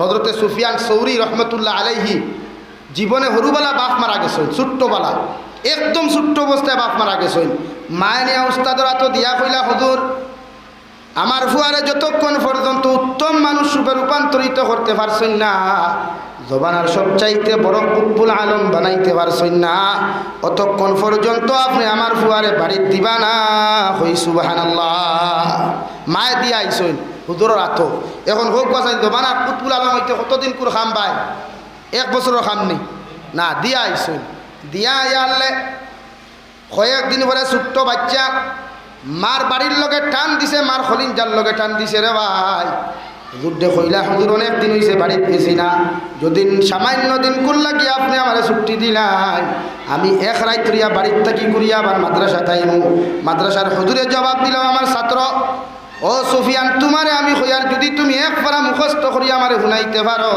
হজরতে সুফিয়ান সৌরি রহমতুল্লাহ আলাইহি জীবনে হরুবালা বাপ মারা গেছেন, ছোট্টবালা। একদম ছোট্ট অবস্থায় বাপ মারা গেছেন। মায়ে নিয়া উস্তাদর তো দিয়া কইলা, হজুর, আমার ফুয়ারে যতক্ষণ পর্যন্ত উত্তম মানুষ রূপে রূপান্তরিত করতে পারছেন না জবানার সবচাইতে বড় কুব্বুল আলম বানাইতে পারছেন না, অতক্ষণ পর্যন্ত আপনি আমার ফুয়ারে বাড়ির দিবা না হই সুবাহান মায়ে দিয়া আইসইন হুদুর আতো এখন হোক বাসাই জবানার কুতবুল আলম হইতে কতদিন কুর খাম পায় এক বছরও খাম না? দিয়া আইসইন দিয়া আইয়ালে কয়েকদিন পরে ছোট্ট বাচ্চা মার বাড়ির লগে টান দিছে মার খলিন যার লগে টান দিছে রে ভাই। যুদ্ধে কইলা হুজুর অনেক দিন হয়েছে বাড়িতে গেছি না। যদি সামান্য দিন করলা কি আপনি আমার ছুটি দিলাই। আমি এক রাত করিয়া বাড়ির থাকি করিয়া আবার মাদ্রাসা তাইমু। মাদ্রাসার হুজুরে জবাব দিলাম আমার ছাত্র ও সুফিয়ান, তোমারে আমি হইয়ার যদি তুমি এক মুখস্থ করিয়া আমারে শুনাইতে পারো,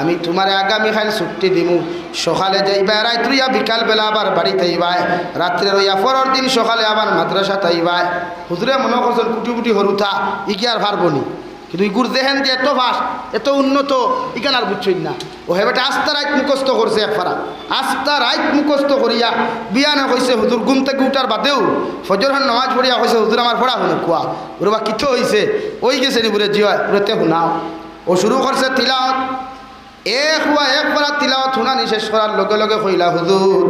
আমি তোমারে আগামী খাইল ছুটি দিমু। সকালে যাইবা রাত রইয়া বিকাল বেলা আবার বাড়িতে আইবাই। রাত্রে রইয়া পরের দিন সকালে আবার মাদ্রাসা তাইবাই হুজুরে মনে করছেন কুটি কুটি হরুথা ইকি আর পারবনি কিন্তু ইগুর দেখেন যে এত ফাঁস এত উন্নত ইকান আর বুঝছই না। ও হেবেটা আস্তা রাইত মুখস্থ করছে এক ফারা আস্তা রাইত মুখস্থ করিয়া বিয়ানে কইছে, হুজুর, ঘুম থেকে উঠার বাদেও ফজর খান নামাজ পড়িয়া কইছে, হুজুর, আমার পড়া শুনে, কোয়া। ওরে বা কিথ হইছে? ওই গেছে নি বুড়ে জিয়া ওরেতে শুনাও। ও শুরু করছে তিলাওত এক হুয়া এক পারা তিলাওত শুনানি শেষ করার লগে লগে কইলা, হুজুর,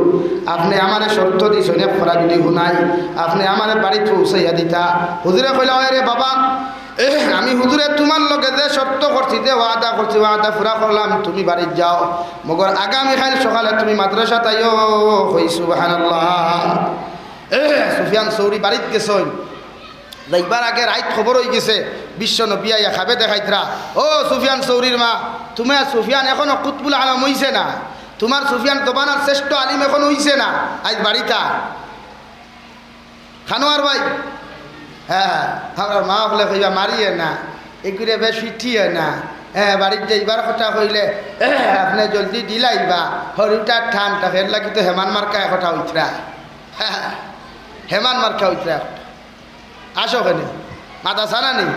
আপনি আমারে শর্ত দিছেন, এক পারা যদি শুনাই, আপনি আমারে বাড়িতে পৌঁছাইয়া দিতা। হুজুরে কইলা রে বাবা আমি হুজুরে তোমার লগে যে শর্ত করছি যে ওয়াদা করছি ওয়াদা পুরা করলাম তুমি বাড়িতে যাও। মগর আগামী খাইল সকালে তুমি মাদ্রাসা তাইও হই সুবহানাল্লাহ। এহ, সুফিয়ান সৌরি বাড়িতে গেছই। যাইবার আগে রাইত খবর হয়ে গেছে বিশ্ব নবিয়া খাবে দেখাইতরা। ও সুফিয়ান সৌরির মা তুমি সুফিয়ান এখনও কুতবুল আলম হইছে না? তোমার সুফিয়ান দোবানার শ্রেষ্ঠ আলিম এখন হইছে না? আজ বাড়িটা খানোয়ার ভাই হ্যাঁ আমার মা হলে কইবা মারিয়ে না এগুলো বেশ ফিটিয়ে না। হ্যাঁ বাড়ির যাইবার কথা কইলে আপনি জলদি দিলাইবা, হরুটা ঠানটা ফের লাগি তো হেমান মার্কা কথা হইতরা হ্যাঁ হেমান মার্কা হইতরা আসো ওখানে মাথা সানা নেই।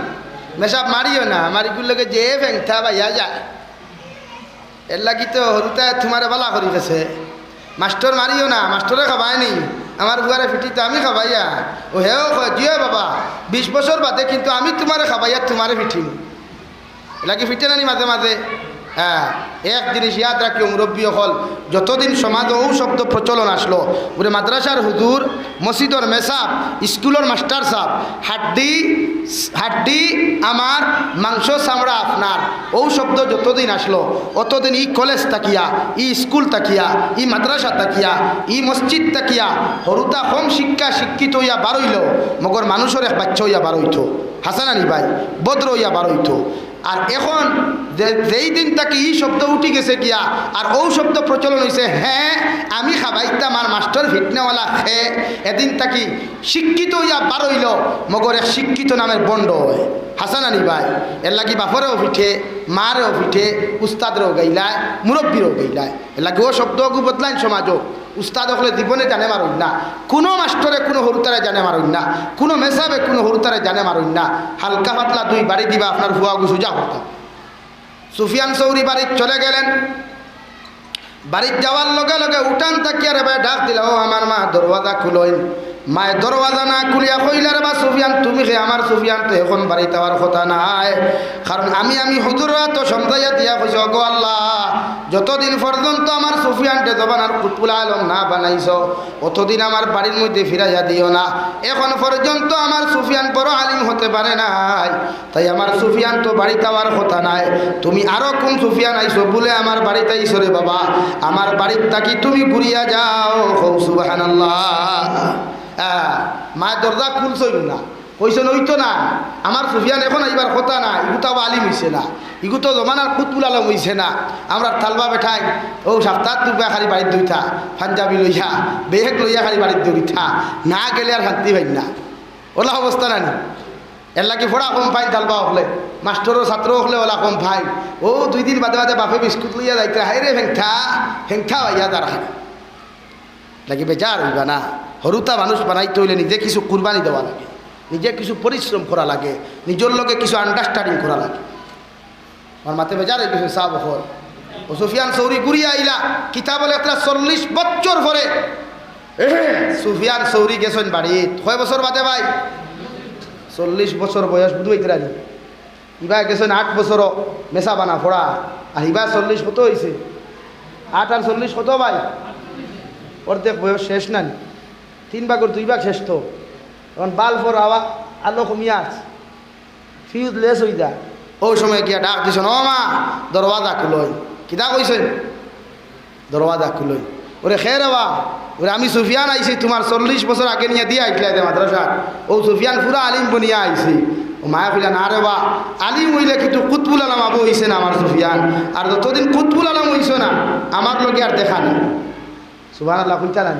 মেশাব মারিও না মারিগুলোকে যে ফেংথা ভাইয়া যায়। এর লাগি তো হরুতা তোমারে বালা করি গেছে মাস্টর মারিও না, মাস্টরে খাবাই নি আমার বুয়ারে ফিটি তো আমি খাবাইয়া। ও হেও জিও বাবা, বিশ বছর বাদে কিন্তু আমি তোমারে খাবাইয়া তোমারে ফিটিম। লাগি ফিটে নানি মাঝে মাঝে হ্যাঁ এক জিনিস ইয়াদ রাখিও মুরব্বী হল যতদিন সমাজ ও শব্দ প্রচলন আসলো বলে মাদ্রাসার হুজুর, মসজিদর মেসাব, স্কুলের মাস্টার সাহ হাড্ডি হাড্ডি আমার মাংস চামড়া আপনার, ও শব্দ যতদিন আসলো, অতদিন ই কলেজ তাকিয়া, ই স্কুল তাকিয়া, ই মাদ্রাসা তাকিয়া, ই মসজিদ তাকিয়া, হরুতা হোম শিক্ষা শিক্ষিত হইয়া বারইল, মগর মানুষের এক বাচ্চা হইয়া বারইত, হাসানানি ভাই, বদ্র হইয়া বারইত। আর এখন যেই দিন তাকে ই শব্দ উঠি গেছে গিয়া, আর ও শব্দ প্রচলন হয়েছে হ্যাঁ আমি খাবাইতাম আর মাস্টার ফিটনেওয়ালা খে এদিন তাকে শিক্ষিত ইয়া বারইল মগর এক শিক্ষিত নামের বন্ড হয়। হাসান আনি ভাই এর লাগি বাপরেও ফিঠে মারেও ফিঠে উস্তাদরেও গাইলায় মুরব্বীরও গাইলায়। এর লাগি ও শব্দ বদলাইন সমাজও উস্তাদ হলে জীবনে জানে মারুন না কোনো মাস্টরে কোনো হরুতারে জানে মারুন না কোনো মেসাবে কোনো হরুতারে জানে মারুন না হালকা পাতলা দুই বাড়ি দিবা, আপনার ভুয়া গু যা হতো। সুফিয়ান চৌরি বাড়ির চলে গেলেন। বাড়ির যাওয়ার লগে লগে উঠান তাকিয়া রে ভাই ডাক দিল, ও আমার মা, দরওয়াজা খুলইন। মায়ের দরওয়াজা না খুলিয়া কইলার বা সুফিয়ান, তুমি খে আমার সুফিয়ান তো এখন বাড়িতে আমার কথা নাই। কারণ আমি আমি হুজুরা তো সমঝাইয়া দিয়া কইছি, অগো আল্লাহ, যতদিন পর্যন্ত আমার সুফিয়ানটে জবান আর কুতপুল আলম না বানাইছ, অতদিন আমার বাড়ির মধ্যে ফিরাইয়া দিও না। এখন পর্যন্ত আমার সুফিয়ান বড় আলিম হতে পারে নাই। তাই আমার সুফিয়ান তো বাড়িতে আমার কথা নাই। তুমি আরও কোন সুফিয়ান আইছো বলে আমার বাড়িতে আইছো রে বাবা। আমার বাড়ির তাকি তুমি ঘুরিয়া যাও। হৌ হ্যাঁ মায়ের দরজা খুলছই না। কইছেন ওইতো না। আমার সুফিয়ান এখন এইবার কথা না। ইগুতো আবার আলিম হইছে না। ইগুতো জমানার কুতবুল আলম হইছে না। আমরা তালবা বেঠাই, ও সপ্তাহ তুবা খালি বাড়ির দইতা পাঞ্জাবি লইয়া, বেহেক লইয়া খালি বাড়ির দইতা না গেলে আর শান্তি পাই না। ওলা অবস্থা নানি এর লাগে ফোড়া কম ফাইন তালবা হলে মাস্টরও ছাত্র হলে ওলা কম ফাইন ও দুই দিন বাদে বাদে বাপে বিস্কুট লইয়া যাইতে হাই রে হেংথা হেংঠা হইয়া তার লাগে বেজার হইবা না। হরুতা মানুষ বানাইতে হইলে নিজে কিছু কুরবানি দেওয়া লাগে। নিজে কিছু পরিশ্রম করা লাগে, নিজের লগে কিছু আন্ডারস্ট্যান্ডিং করা লাগে। আমার মাতে বেজার হয়ে গেছে সাহ বখর ও সুফিয়ান সৌরি ঘুরিয়া আইলা কিতাব একটা চল্লিশ বছর পরে। সুফিয়ান সৌরি গেছেন বাড়ি কয় বছর বাদে ভাই? চল্লিশ বছর বয়স, বুধ হইতে ইবা গেছেন আট বছর মেসা বানা ফোড়া আর ইবা চল্লিশ কত হয়েছে আট আর চল্লিশ কত ভাই? অর্ধেক বয়স শেষ না নি। তিন ভাগের দুই ভাগ শেষ তো। এখন বাল ফোর আওয়া আলো কমিয়া আছে ফিউজ লেস হয়ে যায় ওই সময় গিয়া ডাক দিছেন ও মা দরওয়াজা খুলই। কিতা কইছেন দরওয়াজা খুলই। ওরে খে রেবা ওরে আমি সুফিয়ান আইছি তোমার চল্লিশ বছর আগে নিয়ে দিয়ে আইসলাই দে মাদ্রাসা ও সুফিয়ান পুরা আলিম বনিয়া আইছি। ও মায়া কইলা না রে বা আলিম হইলে কিন্তু কুতবুল আলম আবু হইছে না আমার সুফিয়ান। আর যতদিন কুতবুল আলম হইছে না আমার লগে আর দেখা নেই। সুবাহ আল্লাহ কইতা না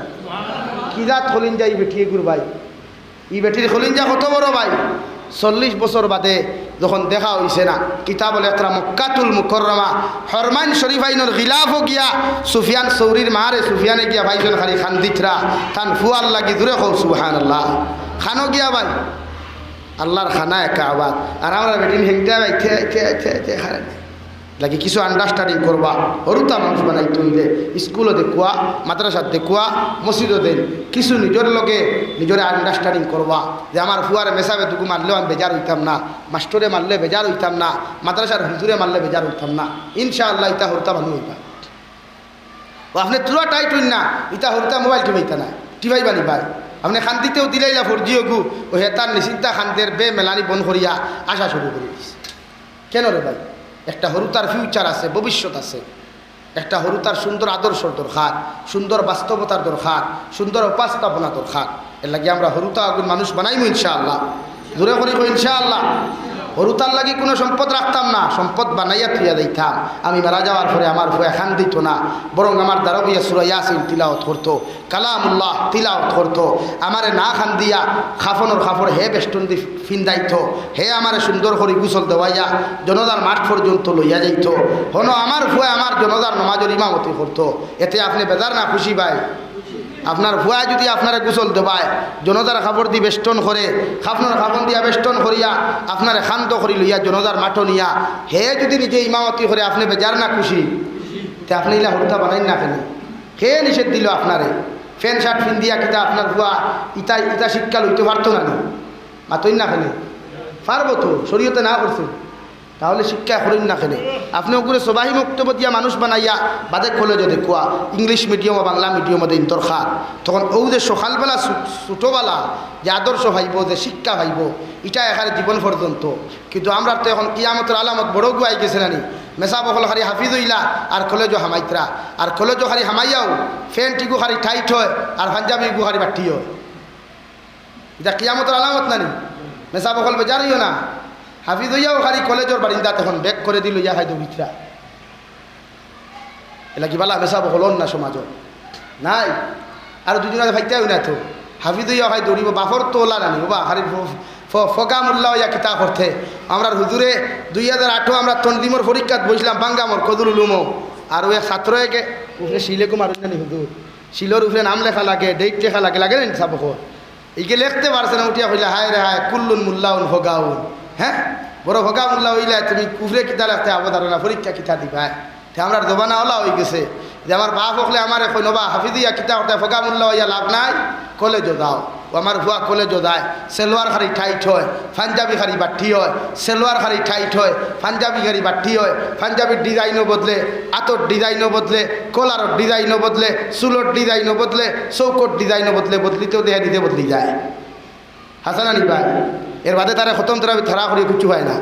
কি জাত খলিন যাই বেটিয়ে গুর ভাই ই বেটির খলিঞ্জা কত বড় ভাই? চল্লিশ বছর বাদে যখন দেখা হইছে না, কিতাবল একটা মক্কাতুল মুকররমা হরমাইন শরীফাইনর গিলাফও গিয়া সুফিয়ান সৌরির মারে সুফিয়ানে গিয়া ভাইজন খালি খান দিতরা তান ফুয়াল লাগি দূরে কৌ সুবহান আল্লাহ খানো গিয়া ভাই? আল্লাহর খানা একা আবাদ আর আমরা বেটিন হেংটা ভাই, থে থে থে থে লাগে কিছু আন্ডারস্ট্যান্ডিং করবা হরুতা মানুষ বানাই তুললে স্কুলও দেখুয়া মাদ্রাসাত দেখুয়া মসজিদও দেন কিছু নিজের লগে নিজের আন্ডারস্ট্যান্ডিং করবা যে আমার ফুয়ারে মেসাবে টুকু মারলেও আমি বেজার হইতাম না, মাস্টরে মারলে বেজার হইতাম না, মাদ্রাসার হুজুরে মারলে বেজার হইতাম না। ইনশাআল্লাহ ইতা হরতা মানুষ হইবা। ও আপনি তুলা টাইট হইন না, ইতা হরতা মোবাইল টিপাইতা না, টিপাই বানি ভাই। আপনি শান্তিতেও দিলাইলা ফরজিও গু, ও হেতার নিশ্চিন্তা খান্তের বে মেলানি বন করিয়া আসা শুরু করে দিছে কেন রে ভাই? একটা হরুতার ফিউচার আছে, ভবিষ্যৎ আছে। একটা হরুতার সুন্দর আদর্শর দরকার, সুন্দর বাস্তবতার দরকার, সুন্দর উপস্থাপনা দরকার। এর লাগে আমরা হরুতা আগুন মানুষ বানাইমু ইনশাআল্লাহ। দূরে করিব ইনশাআল্লাহ। হরুতার লাগি কোনো সম্পদ রাখতাম না, সম্পদ বানাইয়া থুইয়া দিতাম। আমি মারা যাওয়ার পরে আমার ভয় খান দিত না, বরং আমার দ্বারা বইয়া সুরা ইয়াসিন তিলাওত করতো, কালামুল্লাহ তিলাওত করতো। আমারে না খান দিয়া খাফনর খাফর হে বেষ্টন দি ফিন্দাইত, হে আমারে সুন্দর করে গুসল দেওয়াইয়া জনতার মাঠ পর্যন্ত লইয়া যাইত। হন আমার ভয় আমার জনতার নমাজের ইমামতি করতো। এতে আপনি বেজার না খুশি ভাই? আপনার ভুয়া যদি আপনারা গোসল দেবায় জনতার খাবার দি বেষ্টন করে, খাফনার খাবন দিয়া বেষ্টন করিয়া, আপনার শান্ত করি লইয়া জনতার মাঠ নিয়া, হে যদি নিজে ইমামতি করে আপনি বেজার না খুশি, তে আপনি ইলা হরতা বানাই না কেন? কে নিষেধ দিল আপনারে? ফ্যান, শার্ট ফিন দিয়া কিতা আপনার ভুয়া ইতা ইতা শিক্ষা লইতে পারতো নি মাতই না কেন? পারব তো, শরীয়তে না করছে। তাহলে শিক্ষা করেন না কেন? আপনি ওগুলো সবাই বক্তব্য দিয়া মানুষ বানাইয়া বাদে কলেজে দেখুয়া ইংলিশ মিডিয়াম ও বাংলা মিডিয়ামে দিন দরকার। তখন ও যে সকালবেলা ছোটোবেলা যে আদর্শ ভাইব, যে শিক্ষা ভাইব এটা এখানে জীবন পর্যন্ত। কিন্তু আমরা তো এখন কিয়ামতের আলামত বড় গুয়াই গেছে নানি। মেসা বকল খালি হাফিজ হইলা আর কলেজও হামাইতরা। আর কলেজও খালি হামাইয়াও ফ্যান টিকু খালি টাইট হয়, আর পাঞ্জাবি গু খালি বাটি হয়। এটা কিয়ামতের আলামত নানি? মেসা বকল বেজারিও না। হাফিজ হইয়াও খালি কলেজের বারিন্দা তখন ব্যাক করে দিল, ইয়া খাইতো বিচরা এলা কি বালা মেশাব হলন না সমাজ নাই। আর দুজনে ভাইতেও না তো। হাফিজ হইয়া খাই দৌড়িব বাফর তো ওলা নানি বাবা খালি ফকা মোল্লা হইয়া কিতা করতে? আমরা হুজুরে দুই হাজার আঠো আমরা তন্দিমর পরীক্ষাত বসলাম বাঙ্গামর কদুর উলুমো। আর ওই ছাত্র একে উপরে শিলেকু মারুন জানি হুজুর। শিলর উপরে নাম লেখা লাগে ডেট লেখা লাগে লাগে না সাবক এইকে লিখতে পারছে না, উঠিয়া কইলে, হায় রে হায়, কুল্লুন মুল্লাউন ফগাউন। হ্যাঁ? বড় ভগা মোল্লা হইলে তুমি কুফরে কিতা লাগতে আবদার না, পরীক্ষা কিতা দিবা তে আমার দবানা ওলা হয়ে গেছে। যে আমার বাপ হকলে আমার এখন নবা হাফিদিয়া কিতা হতে ফগা মোল্লা হইয়া লাভ নাই কলেজও দাও ও আমার ভুয়া কলেজও দেয় সেলোয়ার খালি টাইট হয়, পাঞ্জাবি খালি বাটি হয়, সেলোয়ার খালি টাইট হয়, পাঞ্জাবি খালি বাটি হয়, পাঞ্জাবির ডিজাইনও বদলে, আতর ডিজাইনও বদলে কলারর ডিজাইনও বদলে, চুলোর ডিজাইনও বদলে, চৌকট ডিজাইনও বদলে, বদলিতেও দেহা দিতে বদলি যায়। হাসানা নিবাই এর বাদে তারা খতম তারা ধরা করি কিছু হয় না।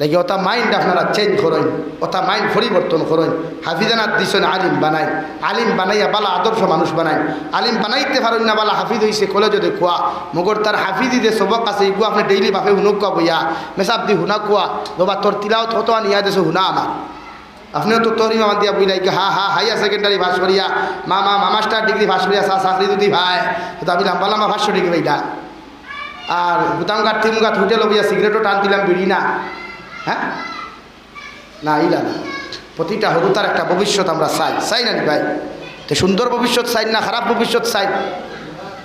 লাগি ওটা মাইন্ড আপনারা চেঞ্জ করেন, ওটা মাইন্ড পরিবর্তন করেন। হাফিজানাত দিছেন আলিম বানাই, আলিম বানাইয়া বালা আদর্শ মানুষ বানাই। আলিম বানাইতে পারেন না বালা হাফিজ হয়েছে কলেজে দেখুয়া। মগর তার হাফিজি যে সবক আছে এগুলো আপনি ডেইলি বাপে হুনুক কোয়া বইয়া, মেসাব দি হুনা কোয়া, বাবা তোর তিলাও কত নিয়া দেছে হুনা আমার। আপনিও তো তোর ইমাম দিয়া বুঝলাই হা হা, হাইয়ার সেকেন্ডারি ভাস করিয়া মামা মামাস্টার ডিগ্রি ভাস করিয়া সা চাকরি ভাই তো আমি লাম্বা লাম্বা ভাষ্য ডিগ্রি এইটা আর গুতাম গাঠ থিম গাঠ হুটে লবিয়া সিগারেটও টান দিলাম বিড়ি না। হ্যাঁ? না, ইলা না। প্রতিটা হরুতার একটা ভবিষ্যৎ আমরা চাই। চাই না ভাই? তো সুন্দর ভবিষ্যৎ চাই না খারাপ ভবিষ্যৎ চাই?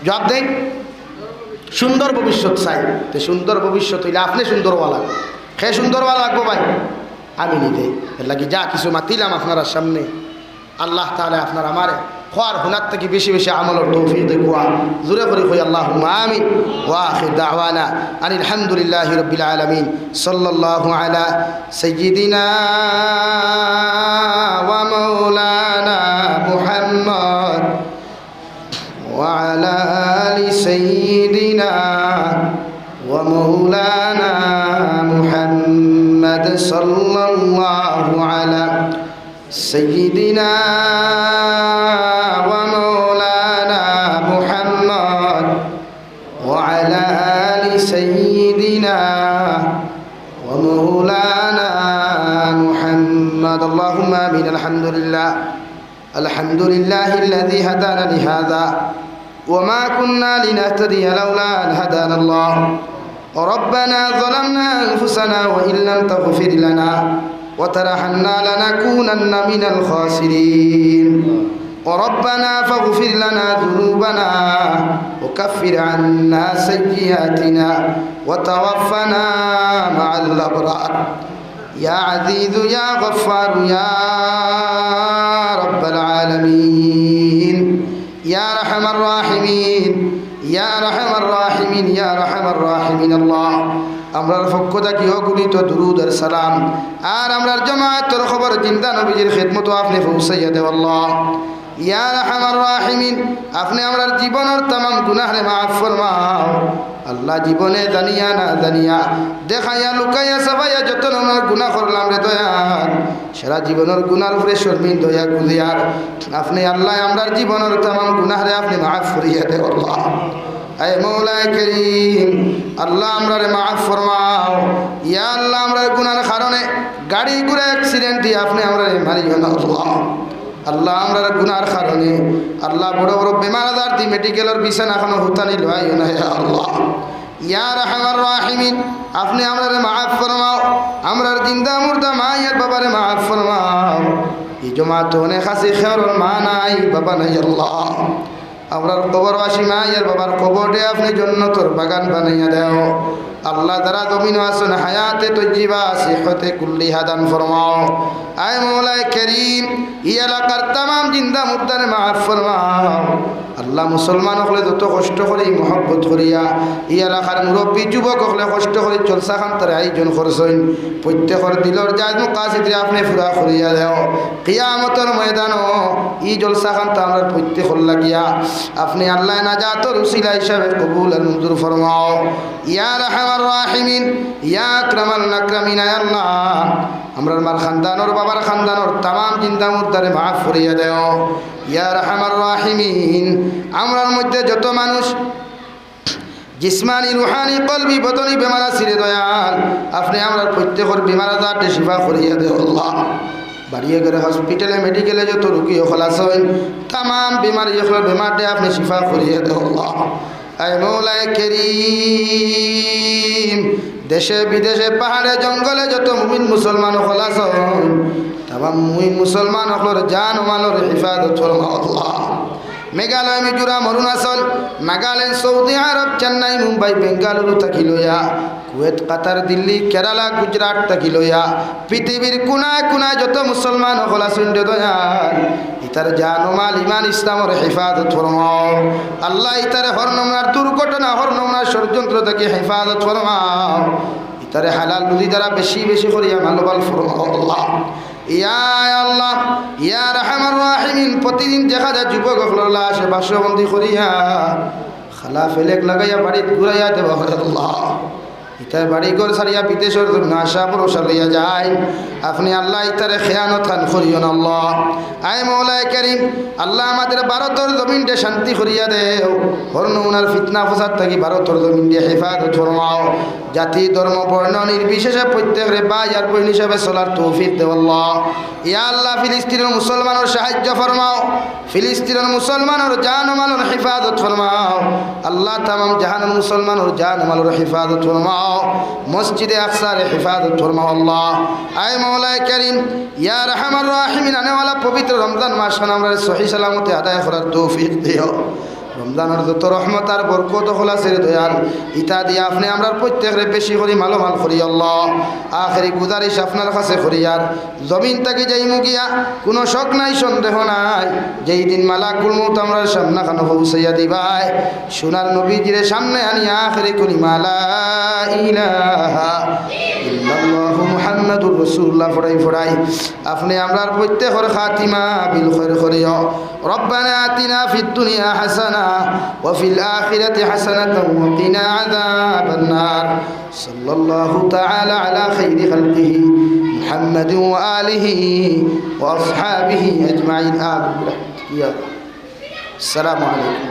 জবাব দেন সুন্দর ভবিষ্যৎ চাই। তো সুন্দর ভবিষ্যৎ হইলে আপনি সুন্দর হওয়া লাগবে খেয়ে সুন্দর হওয়া লাগবো ভাই? আমি নিতে এর লাগি যা কিছু মাতিলাম আপনার সামনে। আল্লাহ তাহলে আপনার আমারে খোয়ার হুনার থেকে বেশি বেশি আমলের তৌফিক দেখুয়া জুড়ে করে কই আল্লাহ আমিন ওয়াখির দাওয়ানা আন আলহামদুলিল্লাহি রাব্বিল আলামিন সাল্লাল্লাহু আলা সাইয়্যিদিনা ওয়া মাওলানা মুহাম্মদ وعلى آل سيدنا ومولانا محمد صلى الله على سيدنا اللهم آمين الحمد لله الحمد لله الذي هدانا لهذا. وما كنا لنهتدي لولا أن هدانا الله. ربنا ظلمنا أنفسنا وإن لم تغفر لنا وترحمنا لنكونن من الخاسرين. وربنا فاغفر لنا ذنوبنا وكفر عنا سيئاتنا وتوفنا مع الأبرار. يا عزيز يا غفار يا رب العالمين يا رحم الراحمين يا رحم الراحمين يا رحم الراحمين الله আমরার পক্ষ থাকি অগুলিত দুরুদ আর সালাম আর আমরার জমায়েতের খবর চিন্তা নবীজির খেদমতো আপনি পৌঁছাইয়া দেব আল্লাহ ইয়া রাহমার রাহিমিন আপনি আমরার জীবনের তামাম গুনাহরে মাফ ফরমাও আল্লাহ জীবনে জানিয়া না জানিয়া দেখাইয়া লুকাইয়া সাফাইয়া যত আমরা গুনাহ করলাম রে দয়াল, সারা জীবনের গুনার উপরে শর্মিন দয়া কুদিয়ার। আপনি আল্লাহ আমরার জীবনের তামাম গুনাহরে আপনি মাফ করিয়া দেব আল্লাহ। এ মৌলায় করিম, আল্লাহ আমরা মাফ ফরমাও। ইয়া আল্লাহ আমরা গুনার কারণে গাড়ি ঘুরে অ্যাক্সিডেন্ট দিয়ে আপনি আমরা মারিও না আল্লাহ। আল্লাহ আমরা গুনার কারণে। আল্লাহ বড় বড় বেমার আজার দি মেডিকেলের বিছানা এখনও হুতানি লয় না ইয়া আল্লাহ। ইয়া রাহমার রাহিমিন, আপনি আমরা মাফ ফরমাও। আমরার জিন্দা মুর্দা মায়ের বাবারে মাফ ফরমাও। এই জমা তো অনেক আছে খেয়ার মা নাই বাবা নাই আল্লাহ। আমরার কবরবাসী ইয়ার বাবার কবরে আপনি জন্য তোর বাগান বানাইয়া দেও। আল্লাহ দ্বারা জমিন আসুন হায়াতে তৈজিবা সিহতে কুল্লি হাদান ফরমাও। আয় মৌলায় করিম ই এলাকার তামাম জিন্দা মুদ্দানে মাহ ফরমাও। আল্লাহ মুসলমান হলে যত কষ্ট করি মহব্বত করিয়া ই এলাকার মুরব্বী, যুবক হলে কষ্ট করি জলসা খান তার আয়োজন করছেন। প্রত্যেকর দিলর জাজ মুকাশিদরে আপনি ফুরা করিয়া দেও। কিয়ামতর ময়দান ই জলসা খান তো আমরা প্রত্যেক লাগিয়া। আপনি আল্লাহ নাজাত রুসিলা হিসাবে কবুল আর মঞ্জুর ফরমাও ইয়া রাহমার রাহিমিন ইয়া আকরামাল নাকরামিন আল্লাহ। আমরার মার খানদানোর, বাবার খানদানোর তামাম চিন্তা মুদ্দারে মাফ করিয়া দেও। ইয়া রাহমার রাহিমিন, আমরার মধ্যে যত মানুষ জিসমানি, রুহানি, কলবি বদলি বেমার সিরে দয়াল, আপনি আমরা প্রত্যেকের বেমার আজারটি শিফা করিয়া দেও বাড়িয়ে গেলে হসপিটালে মেডিকেলে যত রুগী খলাস হইন তাম বেমারি এগুলো বেমারটা আপনি শিফা করিয়ে দেও আল্লাহ। আয় মৌলায় কেরিম। দেশে বিদেশে পাহাড়ে, জঙ্গলে যত মুমিন মুসলমান হইন তাম মুমিন মুসলমান হকলর জান মালর হিফাজত মেঘালয়, মিজোরাম, অরুণাচল, নাগাল্যান্ড, সৌদি আরব, চেন্নাই, মুম্বাই, বেঙ্গালুরু থাকি লইয়া, কুয়েত, কাতার, দিল্লি, কেরালা, গুজরাট থাকি লইয়া, পৃথিবীর কোনায় কোনায় যত মুসলমান সকল আসুন দয়াল। ইতার জানমাল ইমান ইসলামর হেফাজত ফরমাও। আল্লাহ ইতারে হরনমনার দুর্ঘটনা, হরনমনার ষড়যন্ত্র থেকে হেফাজত ফরমাও। ইতারে হালাল বুদ্ধি দ্বারা বেশি বেশি করিয়া ভালোবাল ফরমাও আল্লাহ। ইয়া আল্লাহ, ইয়া রাহমার রাহিমিন, প্রতিদিন দেখা যায় যুবক লাশ বাসবন্দি করিয়া খালা ফেলেক লাগাইয়া বাড়িত ঘুরাইয়া দেওয়া আল্লাহ। ইতার বাড়ি ঘর সারিয়া বিদেশের ভরসা লইয়া যায়। আপনি আল্লাহ ইতারে খেয়ানত খান করিও আল্লাহ। আয় মৌলায় করিম, আল্লাহ আমাদের ভারতের জমিনটে শান্তি করিয়া দেও। হর নমুনার ফিতনা ফসাদ থাকি ভারতের জমিনটে হেফাজত ফরমাও। জাতি, ধর্ম, বর্ণ নির্বিশেষে প্রত্যেকের বাই আর বইন হিসাবে চলার তৌফিক দেও আল্লাহ। ইয়া আল্লাহ, ফিলিস্তিনের মুসলমানের সাহায্য ফরমাও। ফিলিস্তিনের মুসলমানের জান মালর হেফাজত ফরমাও। আল্লাহ তামাম জাহানের মুসলমানের জান মালর হেফাজত ফরমাও। মসজিদে আকসারে হেফাজত ফরমাও আল্লাহ। আয় মৌলায় করিম, ইয়া রহমান রাহিমিন, আনেওয়ালা পবিত্র রমজান মাস আমরা সহি সালামতে আদায় করার তৌফিক দিও। রমজানের যত রহমত আর বরকত হলা ছেড়ে দয়াল, ইতা দিয়ে আপনি আমরা প্রত্যেকরে বেশি করি মালো মাল করি, আল্লাহ। আখেরি গুজারিশ আপনার কাছে করি আর জমিন তাকে যাই মুগিয়া কোনো শখ নাই, সন্দেহ নাই। যেই দিন মালা কুলমুত আমরা সামনা খানো পৌঁছাইয়া দিবাই, সোনার নবীজিরে সামনে আনিয়া আখেরি করি মালা ইলাহা ইল্লাল্লাহু মুহাম্মাদুর রাসূলুল্লাহ আপনি আমরার প্রত্যেকর খাতিমা বিল খৈর করিও। ربنا آتنا في الدنيا حسنة وفي الآخرة حسنة وقنا عذاب النار. صلى الله تعالى على خير خلقه محمد وآله وأصحابه أجمعين. آمين. السلام عليكم.